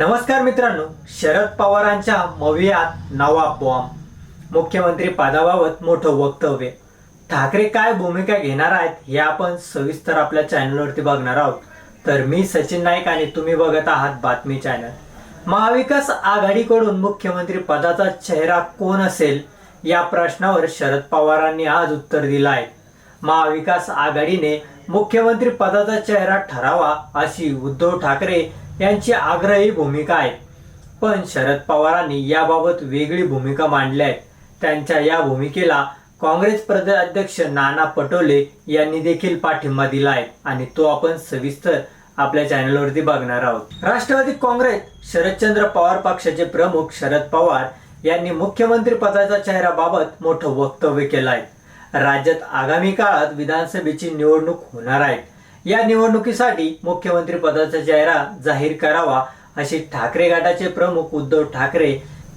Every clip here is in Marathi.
नमस्कार मित्रांनो शरद पवारांच्या मवियात नवा बॉम्ब मुख्यमंत्री पदाबाबत मोठं वक्तव्य. ठाकरे काय भूमिका घेणार आहेत हे आपण सविस्तर आपल्या चॅनलवरती बघणार आहोत. तर मी सचिन नाईक आणि तुम्ही बघत आहात बातमी चॅनल महाविकास आघाडीकडून मुख्यमंत्री पदाचा चेहरा कोण असेल या प्रश्नावर शरद पवारांनी आज उत्तर दिलं आहे. महाविकास आघाडीने मुख्यमंत्री पदाचा चेहरा ठरावा अशी उद्धव ठाकरे यांची आग्रही भूमिका आहे. पण शरद पवारांनी याबाबत वेगळी भूमिका मांडली आहे. त्यांच्या या भूमिकेला काँग्रेस प्रदेशाध्यक्ष नाना पटोले यांनी देखील पाठिंबा दिला आहे आणि तो आपण सविस्तर आपल्या चॅनलवरती बघणार आहोत. राष्ट्रवादी काँग्रेस शरदचंद्र पवार पक्षाचे प्रमुख शरद पवार यांनी मुख्यमंत्री पदाच्या चेहऱ्याबाबत मोठं वक्तव्य केलं आहे. राज्यात आगामी काळात विधानसभेची निवडणूक होणार आहे. या निवडणुकीसाठी मुख्यमंत्री पदाचा चेहरा जाहीर करावा अशी ठाकरे गटाचे प्रमुख उद्धव ठाकरे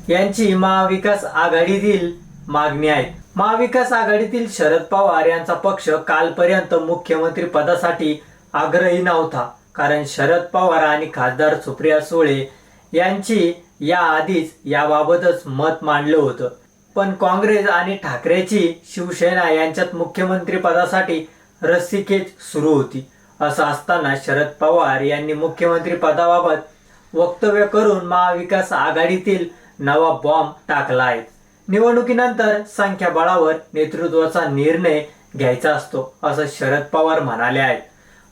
यांची महाविकास आघाडीतील मागणी आहे. महाविकास आघाडीतील शरद पवार यांचा पक्ष कालपर्यंत मुख्यमंत्री पदासाठी आग्रही नव्हता. कारण शरद पवार आणि खासदार सुप्रिया सुळे यांची या आधीच याबाबतच मत मांडलं होतं. पण काँग्रेस आणि ठाकरेची शिवसेना यांच्यात मुख्यमंत्री पदासाठी रस्सीखेच सुरू होती. असं असताना शरद पवार यांनी मुख्यमंत्री पदाबाबत वक्तव्य करून महाविकास आघाडीतील नवा बॉम्ब टाकला आहे. निवडणुकीनंतर संख्याबळावर नेतृत्वाचा निर्णय घ्यायचा असतो असं शरद पवार म्हणाले आहेत.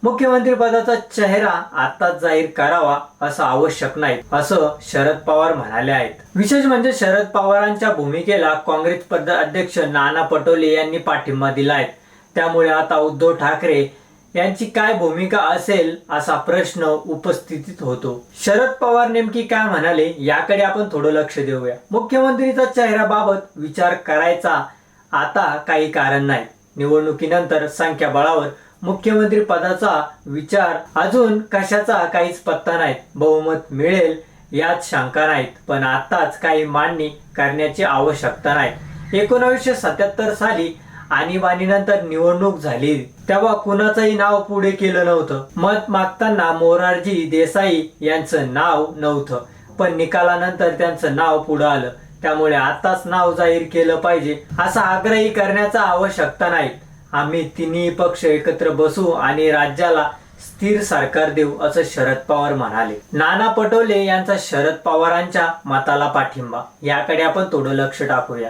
मुख्यमंत्री पदाचा चेहरा आताच जाहीर करावा असं आवश्यक नाही असं शरद पवार म्हणाले आहेत. विशेष म्हणजे शरद पवारांच्या भूमिकेला काँग्रेस पद अध्यक्ष नाना पटोले यांनी पाठिंबा दिला आहे. त्यामुळे आता उद्धव ठाकरे यांची काय भूमिका असेल असा प्रश्न उपस्थितीत होतो. शरद पवार नेमकी काय म्हणाले याकडे आपण थोडं लक्ष देऊया. मुख्यमंत्रीचा चेहऱ्याबाबत विचार करायचा आता काही कारण नाही. निवडणुकीनंतर संख्याबळावर मुख्यमंत्री पदाचा विचार अजून कशाचा काहीच पत्ता नाही. बहुमत मिळेल यात शंका नाहीत पण आताच काही मांडणी करण्याची आवश्यकता नाही. एकोणावीसशे सत्याहत्तर साली आणीबाणीनंतर निवडणूक झाली. तेव्हा कुणाचंही नाव पुढे केलं नव्हतं. मत मागताना मोरारजी देसाई यांचं नाव नव्हतं. पण निकालानंतर त्यांचं नाव पुढं आलं. त्यामुळे आताच नाव जाहीर केलं पाहिजे असा आग्रही करण्याचा आवश्यकता नाही. आम्ही तिन्ही पक्ष एकत्र बसू आणि राज्याला स्थिर सरकार देऊ असं शरद पवार म्हणाले. नाना पटोले यांचा शरद पवारांच्या मताला पाठिंबा. याकडे आपण थोडं लक्ष टाकूया.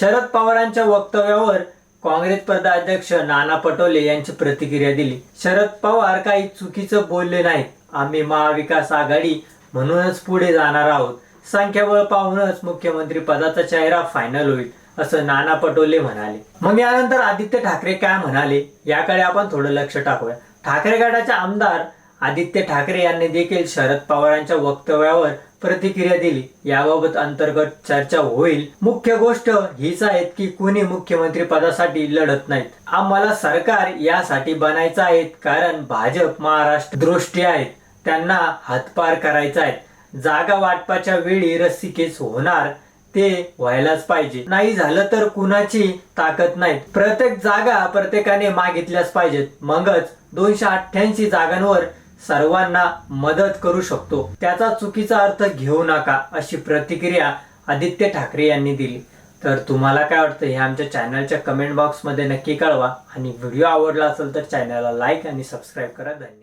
शरद पवारांच्या वक्तव्यावर काँग्रेस पदाध्यक्ष नाना पटोले यांची प्रतिक्रिया दिली. शरद पवार काही चुकीचं बोलले नाहीत. आम्ही महाविकास आघाडी म्हणूनच पुढे जाणार आहोत. संख्याबळ पाहूनच मुख्यमंत्री पदाचा चेहरा फायनल होईल असं नाना पटोले म्हणाले. मग यानंतर आदित्य ठाकरे काय म्हणाले याकडे आपण थोडं लक्ष टाकूया. ठाकरे गटाचे आमदार आदित्य ठाकरे यांनी देखील शरद पवारांच्या वक्तव्यावर प्रतिक्रिया दिली. याबाबत अंतर्गत चर्चा होईल. मुख्य गोष्ट हीच आहे की कुणी मुख्यमंत्री पदासाठी लढत नाहीत. आम्हाला सरकार यासाठी बनायचं आहे कारण भाजप महाराष्ट्र दृष्टी आहेत त्यांना हातपार करायचा आहे. जागा वाटपाच्या वेळी रस्सीकेस होणार ते व्हायलाच पाहिजे. नाही झालं तर कुणाची ताकद नाही प्रत्येक जागा प्रत्येकाने मागितल्याच पाहिजेत. मगच दोनशे अठ्ठ्याऐंशी जागांवर सर्वांना मदत करू शकतो. त्याचा चुकीचा अर्थ घेऊ नका अशी प्रतिक्रिया आदित्य ठाकरे यांनी दिली. तर तुम्हाला काय वाटतं हे आमच्या चॅनलच्या कमेंट बॉक्समध्ये नक्की कळवा. आणि व्हिडिओ आवडला असेल तर चॅनलला लाईक आणि सबस्क्राईब करा. धन्यवाद.